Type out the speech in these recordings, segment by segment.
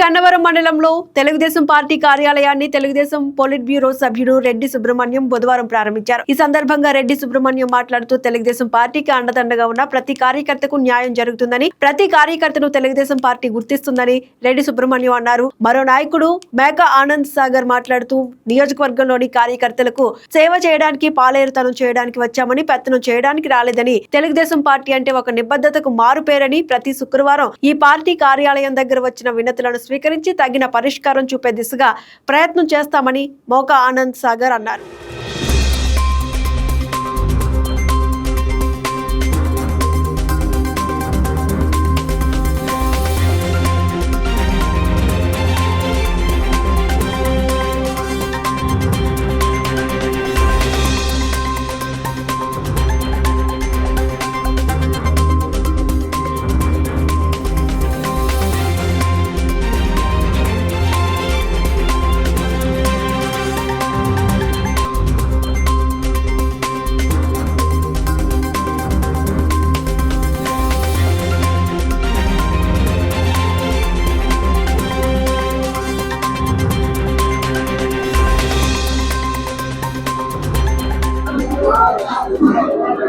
గన్నవరం మండలంలో తెలుగుదేశం పార్టీ కార్యాలయాన్ని Telugu Desam polit bureau సభ్యుడు రెడ్డి సుబ్రహ్మణ్యం బుధవారం ప్రారంభించారు. ఈ సందర్భంగా రెడ్డి సుబ్రహ్మణ్యం మాట్లాడుతూ తెలుగుదేశం పార్టీకి అండదండగా ఉన్న ప్రతి కార్యకర్తకు న్యాయం జరుగుతుందని ప్రతి కార్యకర్తను తెలుగుదేశం పార్టీ గుర్తిస్తుందని రెడ్డి సుబ్రహ్మణ్యం అన్నారు. మరో నాయకుడు మేక ఆనంద్ సాగర్ మాట్లాడుతూ నియోజకవర్గంలోని కార్యకర్తలకు సేవ చేయడానికి పాలేరుతనం చేయడానికి వచ్చామని పెత్తనం చేయడానికి రాలేదని తెలుగుదేశం పార్టీ అంటే ఒక నిబద్ధతకు మారుపేరని ప్రతి శుక్రవారం ఈ పార్టీ కార్యాలయం దగ్గర వచ్చిన వినతులను స్వీకరించి తగిన పరిష్కారం చూపే దిశగా ప్రయత్నం చేస్తామని మోకా ఆనంద్ సాగర్ అన్నారు.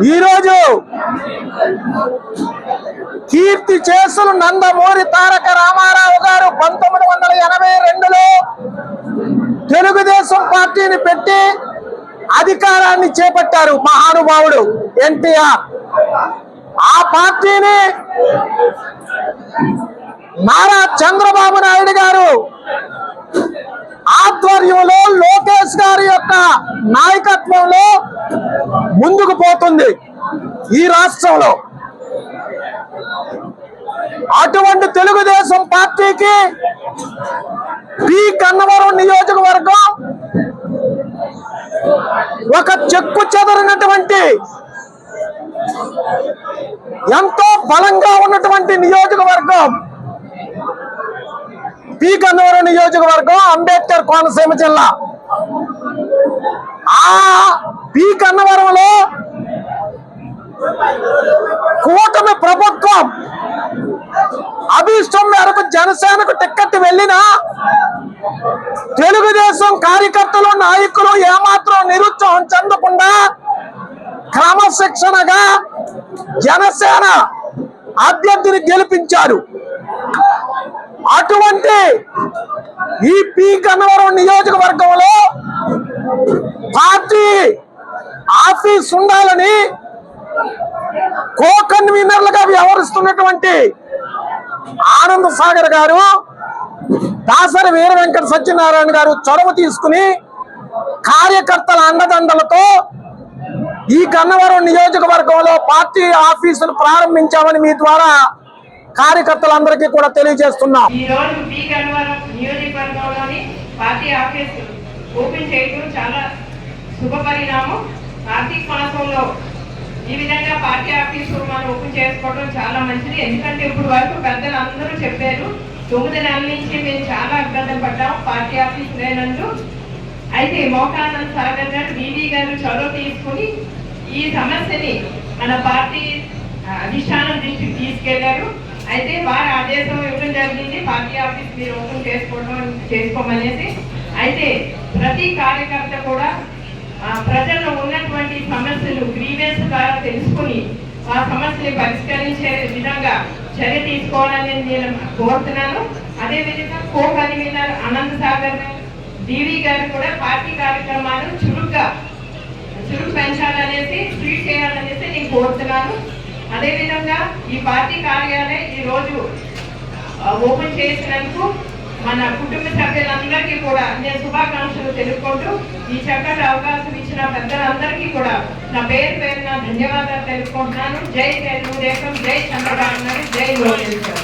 ఈరోజు కీర్తి చేసులు నందమూరి తారక రామారావు గారు పంతొమ్మిది వందల ఎనభై రెండులో తెలుగుదేశం పార్టీని పెట్టి అధికారాన్ని చేపట్టారు మహానుభావుడు ఎన్టీఆర్. ఆ పార్టీని నారా చంద్రబాబు నాయుడు గారు ఆధ్వర్యంలో లోకేష్ గారి యొక్క నాయకత్వంలో ముందుకు పోతుంది ఈ రాష్ట్రంలో. అటువంటి తెలుగుదేశం పార్టీకి పి. కన్నవరం నియోజకవర్గం ఒక చెక్కు చెదరినటువంటి ఎంతో బలంగా ఉన్నటువంటి నియోజకవర్గం పి. కన్నవరం నియోజకవర్గం అంబేద్కర్ కోనసీమ జిల్లా. ఆ పి కన్నవరంలో కూటమి ప్రభుత్వం అభిష్టం మేరకు జనసేనకు టిక్కెట్ వెళ్ళినా తెలుగుదేశం కార్యకర్తలు నాయకులు ఏమాత్రం నిరుత్సాహం చెందకుండా క్రమశిక్షణగా జనసేన అభ్యర్థిని గెలిపించారు. అటువంటి ఈ పి కన్నవరం నియోజకవర్గంలో పార్టీ ఆఫీస్ ఉండాలని కో కన్వీనర్లుగా వ్యవహరిస్తున్నటువంటి ఆనంద్ సాగర్ గారు దాసరి వీర వెంకట సత్యనారాయణ గారు చొరవ తీసుకుని కార్యకర్తల అండదండలతో ఈ గన్నవరం నియోజకవర్గంలో పార్టీ ఆఫీసులు ప్రారంభించామని మీ ద్వారా కార్యకర్తలందరికీ కూడా తెలియజేస్తున్నాం. ఓపెన్ చేయడం చాలా శుభ పరిణామం కార్తీక మాసంలో ఈ విధంగా పార్టీ ఆఫీసు మనం ఓపెన్ చేసుకోవడం చాలా మంచిది. ఎందుకంటే ఇప్పుడు వరకు పెద్దలు అందరూ చెప్పారు తొమ్మిది నెలల నుంచి మేము చాలా ఇబ్బంది పడ్డాం పార్టీ ఆఫీస్ లేనందు అయితే మోకానంద సాగర్ గారు బీవీ గారు చొరవ తీసుకుని ఈ సమస్యని మన పార్టీ అధిష్టానం దృష్టికి తీసుకెళ్ళారు. అయితే వారి ఆదేశం ఇవ్వడం జరిగింది పార్టీ ఆఫీస్ మీరు ఓపెన్ చేసుకోవడం చేసుకోమనేసి. అయితే ప్రతి కార్యకర్త కూడా ప్రజల్లో ఉన్నటువంటి సమస్యలు గ్రీవెన్స్ ద్వారా తెలుసుకుని ఆ సమస్యని పరిష్కరించే విధంగా చర్య తీసుకోవాలని నేను కోరుతున్నాను. అదేవిధంగా co convener Anant Sagar DV గారు కూడా పార్టీ కార్యక్రమాలు చురుగ్గా చురుకు పెంచాలనేసి ట్వీట్ చేయాలనేసి నేను కోరుతున్నాను. అదేవిధంగా ఈ పార్టీ కార్యాలయం ఈ రోజు ఓపెన్ చేసినందుకు మన కుటుంబ సభ్యులందరికీ కూడా నేను శుభాకాంక్షలు తెలుపుకుంటూ ఈ చక్కటి అవకాశం ఇచ్చిన పెద్దలందరికీ కూడా నా పేరు పేరున ధన్యవాదాలు తెలుపుకుంటున్నాను. జై తెలుగుదేశం జై చంద్రబాబు నాయుడు జై లోకేశ్వర్